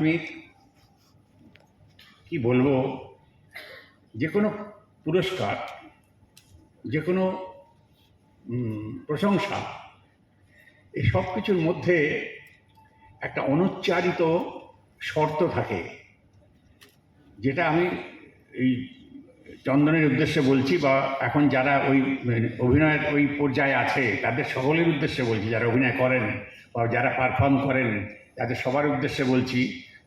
আমি কি বলব? যে কোনো পুরস্কার যে কোনো প্রশংসা, এই সব কিছুর মধ্যে একটা অনুচ্চারিত শর্ত থাকে। যেটা আমি এই চন্দনের উদ্দেশ্যে বলছি বা এখন যারা ওই, অভিনয়ের ওই পর্যায়ে আছে, তাদের সকলের উদ্দেশ্যে বলছি, যারা অভিনয় করেন বা যারা পারফর্ম করেন, তাদের সবার উদ্দেশ্যে বলছি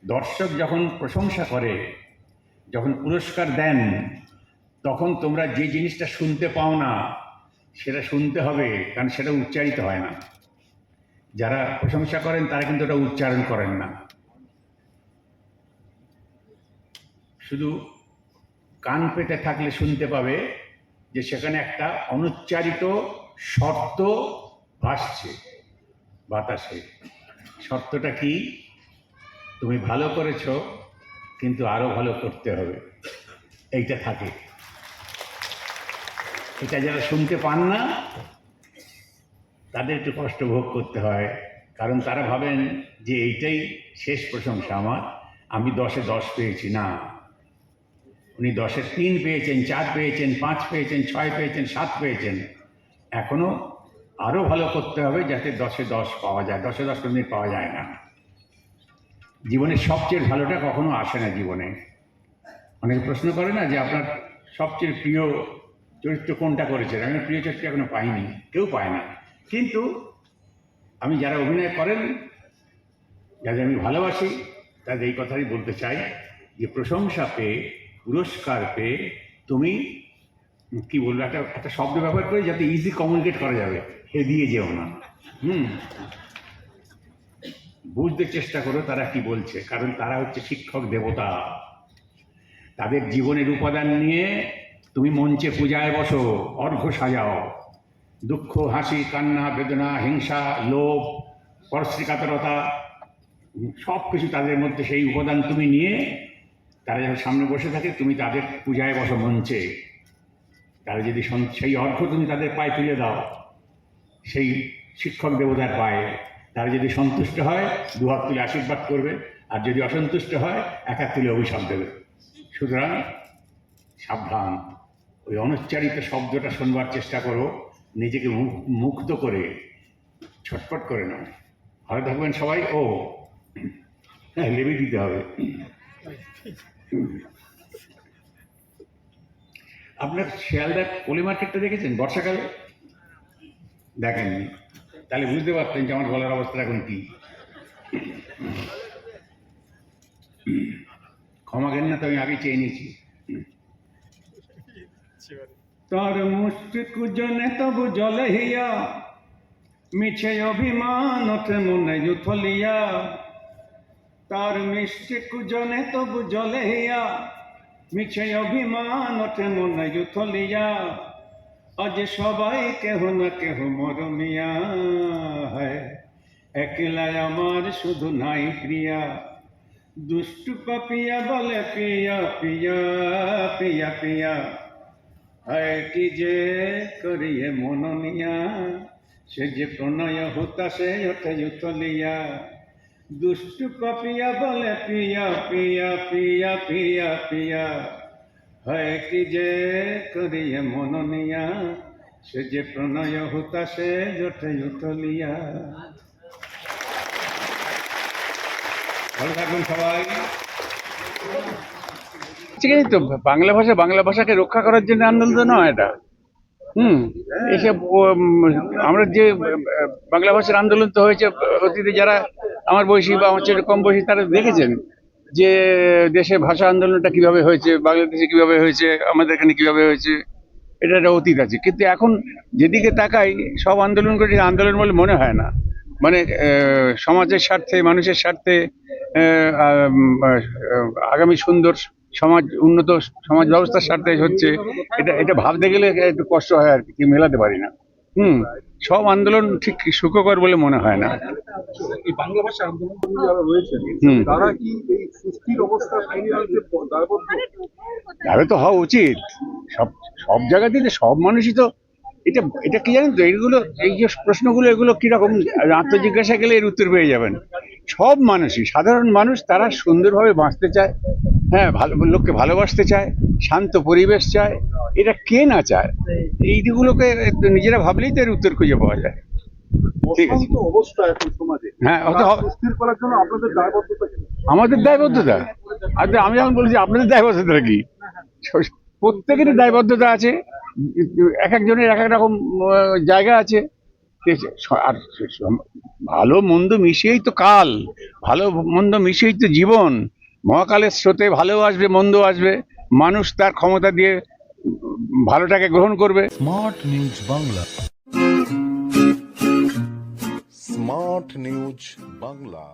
দর্শক যখন প্রশংসা করে, যখন পুরস্কার দেন, তখন তোমরা যে জিনিসটা শুনতে পাও না, সেটা শুনতে হবে, কারণ সেটা উচ্চারিত হয় না। যারা প্রশংসা করেন, তারা কিন্তু ওটা উচ্চারণ করেন না। শুধু কান পেতে থাকলে শুনতে পাবে যে সেখানে একটা অনুচ্চারিত শর্ত ভাসছে, বাতাসে। শর্তটা কি? তুমি ভালো করেছ, কিন্তু আরও ভালো করতে হবে। এইটা থাকে। এটা যারা শুনতে পান না, তাদের একটু কষ্ট ভোগ করতে হয়। কারণ তারা ভাবেন যে এইটাই শেষ প্রশংসা আমার। আমি দশে দশ পেয়েছি, না। উনি দশে তিন পেয়েছেন, চার পেয়েছেন, পাঁচ পেয়েছেন, ছয় পেয়েছেন, সাত পেয়েছেন। এখনও আরও ভালো করতে হবে যাতে দশে দশ পাওয়া যায়। দশে দশ কোনোদিন পাওয়া যায় না। জীবনের সবচেয়ে ভালোটা কখনো আসে না জীবনে। অনেকে প্রশ্ন করে না যে আপনার সবচেয়ে প্রিয় চরিত্র কোনটা করেছেন? আমি প্রিয় চরিত্র এখনও পাইনি, কেউ পায় না। কিন্তু আমি যারা অভিনয় করেন, যাদের আমি ভালোবাসি, তাদের এই কথাই বলতে চাই যে প্রশংসা পেয়ে, পুরস্কার পেয়ে তুমি কি বলব, একটা একটা শব্দ ব্যবহার করে যাতে ইজি কমিউনিকেট করা যাবে। হে দিয়ে যেও না। হুম। বুঝতে চেষ্টা করো তারা কি বলছে, কারণ তারা হচ্ছে শিক্ষক দেবতা। তাদের জীবনের উপাদান নিয়ে তুমি মঞ্চে পূজায় বসো, অর্ঘ্য সাজাও। দুঃখ, হাসি, কান্না, বেদনা, হিংসা, লোভ পরশ্রীকাতরতা সব কিছু তাদের মধ্যে সেই উপাদান তুমি নিয়ে তারা যখন সামনে বসে থাকে, তুমি তাদের পূজায় বসো মঞ্চে। তারা যদি সেই অর্ঘ তুমি তাদের পায়ে তুলে দাও, সেই শিক্ষক দেবতার পায়ে। তারা যদি সন্তুষ্ট হয় দু হাত তুলে আশীর্বাদ করবে, আর যদি অসন্তুষ্ট হয়, এক হাত তুলে অভিশাপ দেবে। সুতরাং সাবধান। ওই অনুচ্চারিত শব্দটা শোনবার চেষ্টা করো, নিজেকে মুক্ত করে, ছটফট করে নাও। ভালো থাকবেন সবাই। ও হ্যাঁ লেবি দিতে হবে। আপনার শিয়ালদা পলি মার্কেটটা দেখেছেন বর্ষাকালে? দেখেননি। তাহলে বুঝতে পারতেন যে আমার গলার অবস্থা এখন কি। ক্ষমা করেন না তো, আমি আগে চেয়ে নিয়েছি। তার মুষ্টি কুজনে তবু জলে হিয়া, মিছে অভিমান ওঠে মনে জুথলিয়া তার মিষ্টি কুজনে তবু জলে হিয়া, মিছে অভিমান ওঠে মনে জুথলিয়া আজ সবাই কেহ না কেহ মরমিয়া হয়। একলা আমার শুধু নাই প্রিয়া। দুষ্টু পাপিয়া বলে পিয়া পিয়া পিয়া পিয়া হয়, কি যে করিয়ে মননিয়া সে যে প্রণয় হুতাশে ওঠে উতলিয়া দুষ্টু পাপিয়া বলে পিয়া পিয়া পিয়া পিয়া পিয়া হয় কি যে করিয়ে মননিয়া সে যে প্রণয় উতলিয়া। ভালো সবাই। তো বাংলা ভাষা বাংলা ভাষাকে রক্ষা করার জন্য আন্দোলন নয় এটা। হুম, এসব আমরা যে, বাংলা ভাষার আন্দোলন তো হয়েছে, অতীতে যারা আমার বয়সী বা আমার কম বয়সী তারা দেখেছেন। যে দেশে ভাষা আন্দোলনটা কীভাবে হয়েছে, বাংলাদেশে কীভাবে হয়েছে, আমাদের এখানে কীভাবে হয়েছে, এটা একটা অতীত আছে। কিন্তু এখন যেদিকে তাকাই, সব আন্দোলন করে আন্দোলন বলে মনে হয় না। মানে সমাজের স্বার্থে, মানুষের স্বার্থে আগামী সুন্দর সমাজ, উন্নত সমাজ ব্যবস্থার স্বার্থে হচ্ছে। এটা এটা ভাবতে গেলে একটু কষ্ট হয় আর কি, মেলাতে পারি না। হুম। সব আন্দোলন ঠিক সুখকর বলে মনে হয় না। এই বাংলা ভাষা আন্দোলন যারা রয়েছেন তারা কি এই সুস্থির অবস্থা তাহলে তো হওয়া উচিত। সব সব জায়গাতেই সব মানুষই তো এটা এটা কি জানেন তো এইগুলো এই যে প্রশ্নগুলো এগুলো কীরকম আত্মজিজ্ঞাসা গেলে এর উত্তর পেয়ে যাবেন। সব মানুষই সাধারণ মানুষ তারা সুন্দরভাবে বাঁচতে চায় হ্যাঁ ভালো লোককে ভালোবাসতে চায় শান্ত পরিবেশ চায় এটা কে না চায়? এইগুলোকে নিজেরা ভাবলেই তো এর উত্তর খুঁজে পাওয়া যায়। ঠিক আছে। অবস্থা এখন সমাজে। হ্যাঁ, করার জন্য আপনাদের দায়বদ্ধতা আমাদের দায়বদ্ধতা? আর আমি যখন বলছি আপনাদের দায়বদ্ধতা কি? প্রত্যেকেরই দায়বদ্ধতা আছে এক একজনের এক এক রকম জায়গা আছে। ঠিক আছে? আর ভালো মন্দ মিশিয়েই তো কাল ভালো মন্দ মিশিয়েই তো জীবন। মহাকালের স্রোতে ভালো আসবে মন্দ আসবে। মানুষ তার ক্ষমতা দিয়ে ভালোটাকে গ্রহণ করবে। Smart news Bangla. Smart news Bangla.